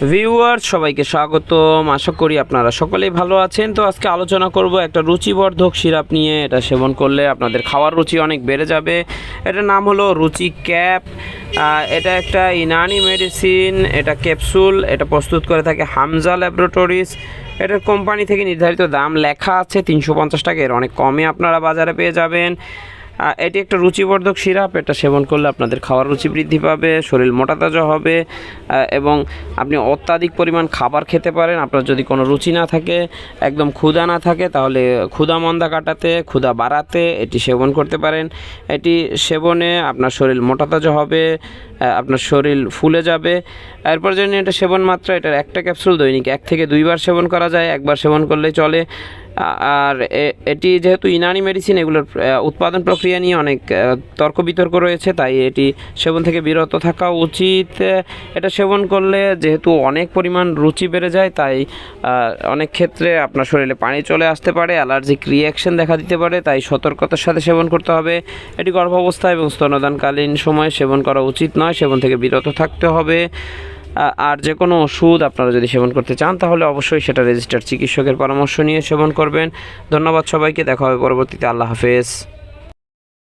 Viewer সবাইকে স্বাগতম। আশা করি আপনারা সকলেই ভালো আছেন। তো আজকে আলোচনা করব একটা রুচিবর্ধক সিরাপ নিয়ে। এটা সেবন করলে আপনাদের খাওয়ার রুচি অনেক বেড়ে যাবে। এটার নাম হলো রুচি ক্যাপ। এটা একটা ইনানি মেডিসিন এটা ক্যাপসুল এটা প্রস্তুত করে থাকে হামজা ল্যাবরেটরিজ এটার কোম্পানি থেকে নির্ধারিত দাম লেখা আছে তিনশো পঞ্চাশ টাকা। এর অনেক কমে আপনারা বাজারে পেয়ে যাবেন। এটি একটা রুচিবর্ধক সিরাপ। এটা সেবন করলে আপনাদের খাওয়ার রুচি বৃদ্ধি পাবে, শরীর মোটা তাজা হবে এবং আপনি অত্যাধিক পরিমাণ খাবার খেতে পারেন। আপনার যদি কোনো রুচি না থাকে, একদম ক্ষুধা না থাকে, তাহলে ক্ষুধা মন্দা কাটাতে, ক্ষুধা বাড়াতে এটি সেবন করতে পারেন। এটি সেবনে আপনার শরীর মোটা তাজা হবে আপনার শরীর ফুলে যাবে। এরপর জন্য এটা সেবন মাত্রা, এটার একটা ক্যাপসুল দৈনিক এক থেকে দুইবার সেবন করা যায়। একবার সেবন করলেই চলে। আর এটি যেহেতু ইনানি মেডিসিন এগুলোর উৎপাদন প্রক্রিয়া নিয়ে অনেক তর্ক বিতর্ক রয়েছে, তাই এটি সেবন থেকে বিরত থাকা উচিত। এটা সেবন করলে যেহেতু অনেক পরিমাণ রুচি বেড়ে যায়, তাই অনেক ক্ষেত্রে আপনার শরীরে পানি চলে আসতে পারে, অ্যালার্জিক রিয়াকশন দেখা দিতে পারে, তাই সতর্কতার সাথে সেবন করতে হবে। এটি গর্ভাবস্থা এবং স্তনদানকালীন সময়ে সেবন করা উচিত নয়, সেবন থেকে বিরত থাকতে হবে। আর যে কোনো ওষুধ আপনারা যদি সেবন করতে চান, তাহলে অবশ্যই সেটা রেজিস্টার্ড চিকিৎসকের পরামর্শ নিয়ে সেবন করবেন। ধন্যবাদ সবাইকে, দেখা হবে পরবর্তীতে। আল্লাহ হাফেজ।